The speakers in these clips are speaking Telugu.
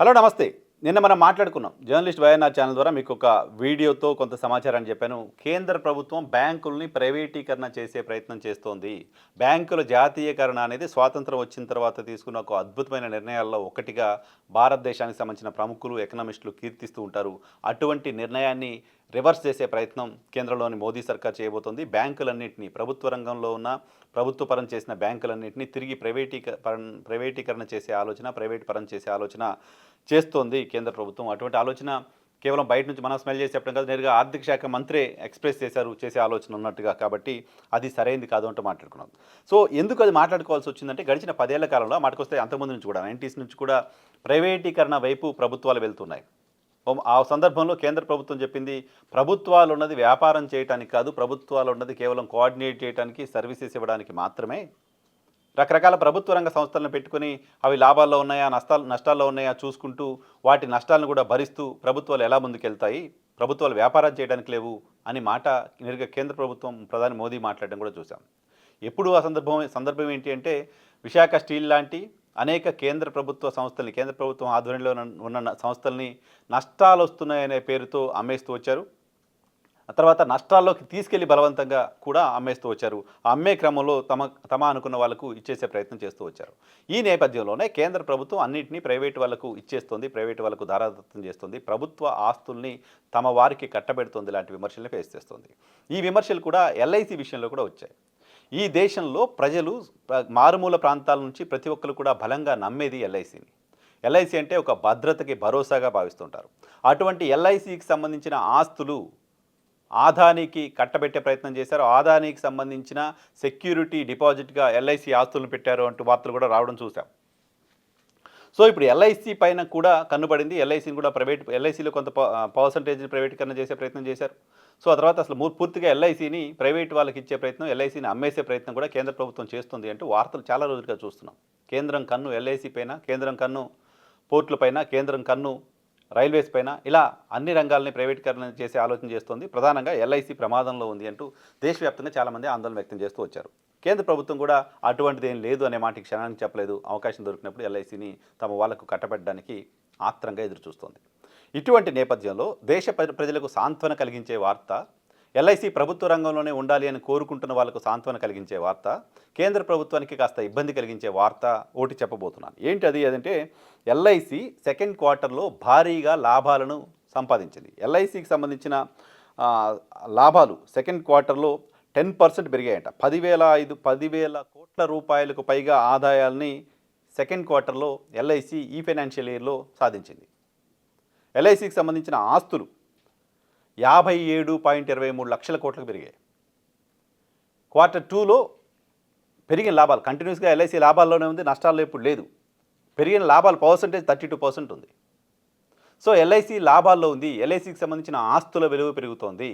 హలో నమస్తే. నిన్న మనం మాట్లాడుకున్నాం. జర్నలిస్ట్ వైఎన్ఆర్ ఛానల్ ద్వారా మీకు ఒక వీడియోతో కొంత సమాచారాన్ని చెప్పాను. కేంద్ర ప్రభుత్వం బ్యాంకుల్ని ప్రైవేటీకరణ చేసే ప్రయత్నం చేస్తోంది. బ్యాంకుల జాతీయకరణ అనేది స్వాతంత్రం వచ్చిన తర్వాత తీసుకున్న ఒక అద్భుతమైన నిర్ణయాల్లో ఒకటిగా భారతదేశానికి సంబంధించిన ప్రముఖులు ఎకనామిస్టులు కీర్తిస్తూ ఉంటారు. అటువంటి నిర్ణయాన్ని రివర్స్ చేసే ప్రయత్నం కేంద్రంలోని మోదీ సర్కార్ చేయబోతోంది. బ్యాంకులన్నింటినీ ప్రభుత్వ రంగంలో ఉన్న ప్రభుత్వ పరం చేసిన బ్యాంకులన్నింటినీ తిరిగి ప్రైవేటీక ప్రైవేటీకరణ చేసే ఆలోచన ప్రైవేట్ పరం చేసే ఆలోచన చేస్తోంది కేంద్ర ప్రభుత్వం. అటువంటి ఆలోచన కేవలం బయట నుంచి మనం స్మెల్ చేసి చెప్పడం కాదు నేరుగా ఆర్థిక శాఖ మంత్రే ఎక్స్ప్రెస్ చేశారు చేసే ఆలోచన ఉన్నట్టుగా. కాబట్టి అది సరైంది కాదు అంటూ మాట్లాడుకున్నాం. సో ఎందుకు అది మాట్లాడుకోవాల్సి వచ్చిందంటే గడిచిన పదేళ్ళ కాలంలో మాటకొస్తే అంతకుముందు నుంచి కూడా నైంటీస్ నుంచి కూడా ప్రైవేటీకరణ వైపు ప్రభుత్వాలు వెళ్తున్నాయి. ఆ సందర్భంలో కేంద్ర ప్రభుత్వం చెప్పింది ప్రభుత్వాలు ఉన్నది వ్యాపారం చేయడానికి కాదు ప్రభుత్వాలు ఉన్నది కేవలం కోఆర్డినేట్ చేయడానికి సర్వీసెస్ ఇవ్వడానికి మాత్రమే రకరకాల ప్రభుత్వ రంగ సంస్థలను పెట్టుకుని అవి లాభాల్లో ఉన్నాయా నష్టాలు నష్టాల్లో ఉన్నాయా చూసుకుంటూ వాటి నష్టాలను కూడా భరిస్తూ ప్రభుత్వాలు ఎలా ముందుకెళ్తాయి ప్రభుత్వాలు వ్యాపారం చేయడానికి లేవు అని మాట నేరుగా కేంద్ర ప్రభుత్వం ప్రధాని మోదీ మాట్లాడడం కూడా చూసాం ఎప్పుడు ఆ సందర్భం సందర్భం ఏంటి అంటే విశాఖ స్టీల్ లాంటి అనేక కేంద్ర ప్రభుత్వ సంస్థల్ని కేంద్ర ప్రభుత్వం ఆధ్వర్యంలో ఉన్న సంస్థల్ని నష్టాలు వస్తున్నాయనే పేరుతో అమ్మేస్తూ వచ్చారు. ఆ తర్వాత నష్టాల్లోకి తీసుకెళ్ళి బలవంతంగా కూడా అమ్మేస్తూ వచ్చారు. అమ్మే క్రమంలో తమ తమ అనుకున్న వాళ్ళకు ఇచ్చేసే ప్రయత్నం చేస్తూ వచ్చారు. ఈ నేపథ్యంలోనే కేంద్ర ప్రభుత్వం అన్నింటినీ ప్రైవేటు వాళ్ళకు ఇచ్చేస్తుంది ప్రైవేటు వాళ్ళకు ధారాదత్తం చేస్తుంది. ప్రభుత్వ ఆస్తుల్ని తమ వారికి కట్టబెడుతుంది లాంటి విమర్శల్ని ఫేస్ చేస్తుంది. ఈ విమర్శలు కూడా ఎల్ఐసి విషయంలో కూడా వచ్చాయి. ఈ దేశంలో ప్రజలు మారుమూల ప్రాంతాల నుంచి ప్రతి ఒక్కరు కూడా బలంగా నమ్మేది ఎల్ఐసిని. ఎల్ఐసి అంటే ఒక భద్రతకి భరోసాగా భావిస్తుంటారు. అటువంటి ఎల్ఐసికి సంబంధించిన ఆస్తులు ఆదానికి కట్టబెట్టే ప్రయత్నం చేశారు. ఆదానికి సంబంధించిన సెక్యూరిటీ డిపాజిట్గా ఎల్ఐసి ఆస్తులను పెట్టారు అంటూ వార్తలు కూడా రావడం చూసాం సో ఇప్పుడు ఎల్ఐసి పైన కూడా కన్నుపడింది. ఎల్ఐసిని కూడా ప్రైవేట్ ఎల్ఐసిలో కొంత పర్సంటేజ్ని ప్రైవేటీకరణ చేసే ప్రయత్నం చేశారు. సో ఆ తర్వాత అసలు పూర్తిగా ఎల్ఐసిని ప్రైవేట్ వాళ్ళకి ఇచ్చే ప్రయత్నం ఎల్ఐసిని అమ్మేసే ప్రయత్నం కూడా కేంద్ర ప్రభుత్వం చేస్తుంది అంటూ వార్తలు చాలా రోజులుగా చూస్తున్నాం. కేంద్రం కన్ను ఎల్ఐసి పైన కేంద్రం కన్ను పోర్టులపైన కేంద్రం కన్ను రైల్వేస్ పైన ఇలా అన్ని రంగాలని ప్రైవేటీకరణ చేసే ఆలోచన చేస్తోంది. ప్రధానంగా ఎల్ఐసి ప్రమాదంలో ఉంది అంటూ దేశవ్యాప్తంగా చాలామంది ఆందోళన వ్యక్తం చేస్తూ వచ్చారు. కేంద్ర ప్రభుత్వం కూడా అటువంటిది ఏం లేదు అనే మాటకి క్షణానికి చెప్పలేదు. అవకాశం దొరికినప్పుడు ఎల్ఐసిని తమ వాళ్ళకు కట్టబెట్టడానికి ఆత్రంగా ఎదురుచూస్తోంది. ఇటువంటి నేపథ్యంలో దేశ ప్ర- ప్రజలకు సాంత్వన కలిగించే వార్త ఎల్ఐసి ప్రభుత్వ రంగంలోనే ఉండాలి అని కోరుకుంటున్న వాళ్ళకు సాంత్వన కలిగించే వార్త కేంద్ర ప్రభుత్వానికి కాస్త ఇబ్బంది కలిగించే వార్త ఒకటి చెప్పబోతున్నాను. ఏంటి అది? అదంటే ఎల్ఐసి సెకండ్ క్వార్టర్లో భారీగా లాభాలను సంపాదించింది. ఎల్ఐసికి సంబంధించిన లాభాలు సెకండ్ క్వార్టర్లో టెన్ పర్సెంట్ పెరిగాయంట. పదివేల ఐదు పదివేల కోట్ల రూపాయలకు పైగా ఆదాయాల్ని సెకండ్ క్వార్టర్లో ఎల్ఐసి ఈ ఫైనాన్షియల్ ఇయర్లో సాధించింది. ఎల్ఐసికి సంబంధించిన ఆస్తులు యాభై ఏడు పాయింట్ ఇరవై మూడు లక్షల కోట్లకు పెరిగాయి. క్వార్టర్ టూలో పెరిగిన లాభాలు కంటిన్యూస్గా ఎల్ఐసి లాభాల్లోనే ఉంది నష్టాల్లో ఇప్పుడు లేదు. పెరిగిన లాభాల పర్సంటేజ్ థర్టీ టూ పర్సెంట్ ఉంది. సో ఎల్ఐసి లాభాల్లో ఉంది ఎల్ఐసికి సంబంధించిన ఆస్తుల విలువ పెరుగుతోంది.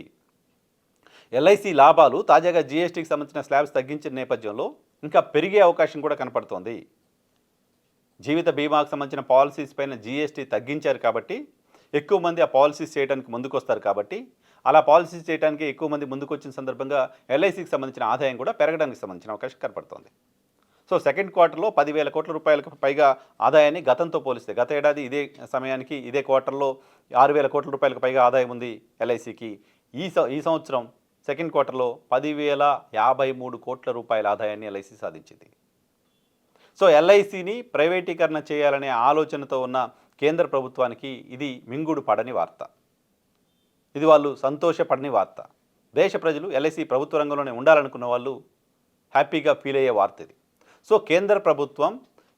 ఎల్ఐసి లాభాలు తాజాగా జీఎస్టీకి సంబంధించిన స్లాబ్స్ తగ్గించిన నేపథ్యంలో ఇంకా పెరిగే అవకాశం కూడా కనపడుతోంది. జీవిత బీమాకు సంబంధించిన పాలసీస్ పైన జీఎస్టీ తగ్గించారు కాబట్టి ఎక్కువ మంది ఆ పాలసీస్ చేయడానికి ముందుకొస్తారు కాబట్టి అలా పాలసీస్ చేయడానికి ఎక్కువ మంది ముందుకొచ్చిన సందర్భంగా ఎల్ఐసికి సంబంధించిన ఆదాయం కూడా పెరగడానికి సంబంధించిన అవకాశం కనపడుతోంది. సో సెకండ్ క్వార్టర్లో పదివేల కోట్ల రూపాయలకు పైగా ఆదాయాన్ని గతంతో పోలిస్తే గత ఏడాది ఇదే సమయానికి ఇదే క్వార్టర్లో ఆరు వేల కోట్ల రూపాయలకు పైగా ఆదాయం ఉంది ఎల్ఐసికి. ఈ సం- ఈ సంవత్సరం సెకండ్ క్వార్టర్లో పదివేల యాభై మూడు కోట్ల రూపాయల ఆదాయాన్ని ఎల్ఐసి సాధించింది. సో ఎల్ఐసిని ప్రైవేటీకరణ చేయాలనే ఆలోచనతో ఉన్న కేంద్ర ప్రభుత్వానికి ఇది మింగుడు పడని వార్త. ఇది వాళ్ళు సంతోషపడని వార్త. దేశ ప్రజలు ఎల్ఐసి ప్రభుత్వ రంగంలోనే ఉండాలనుకున్న వాళ్ళు హ్యాపీగా ఫీల్ అయ్యే వార్త ఇది. సో కేంద్ర ప్రభుత్వం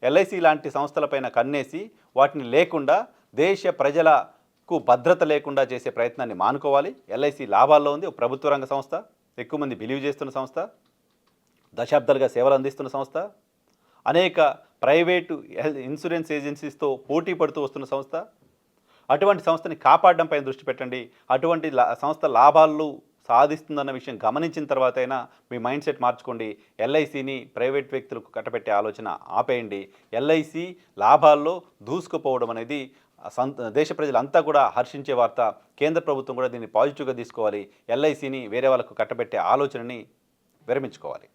ఎల్ఐసి లాంటి సంస్థలపైన కన్నేసి వాటిని లేకుండా దేశ ప్రజలకు భద్రత లేకుండా చేసే ప్రయత్నాన్ని మానుకోవాలి. ఎల్ఐసి లాభాల్లో ఉంది. ఒక ప్రభుత్వ రంగ సంస్థ ఎక్కువ మంది బిలీవ్ చేస్తున్న సంస్థ దశాబ్దాలుగా సేవలు అందిస్తున్న సంస్థ అనేక ప్రైవేటు హెల్త్ ఇన్సూరెన్స్ ఏజెన్సీస్తో పోటీ పడుతూ వస్తున్న సంస్థ అటువంటి సంస్థని కాపాడడంపై దృష్టి పెట్టండి. అటువంటి లా- సంస్థ లాభాలు సాధిస్తుందన్న విషయం గమనించిన తర్వాత అయినా మీ మైండ్ సెట్ మార్చుకోండి. ఎల్ఐసిని ప్రైవేట్ వ్యక్తులకు కట్టబెట్టే ఆలోచన ఆపేయండి. ఎల్ఐసి లాభాల్లో దూసుకుపోవడం అనేది సంత దేశ ప్రజలంతా కూడా హర్షించే వార్త. కేంద్ర ప్రభుత్వం కూడా దీన్ని పాజిటివ్గా తీసుకోవాలి. ఎల్ఐసిని వేరే వాళ్ళకు కట్టబెట్టే ఆలోచనని విరమించుకోవాలి.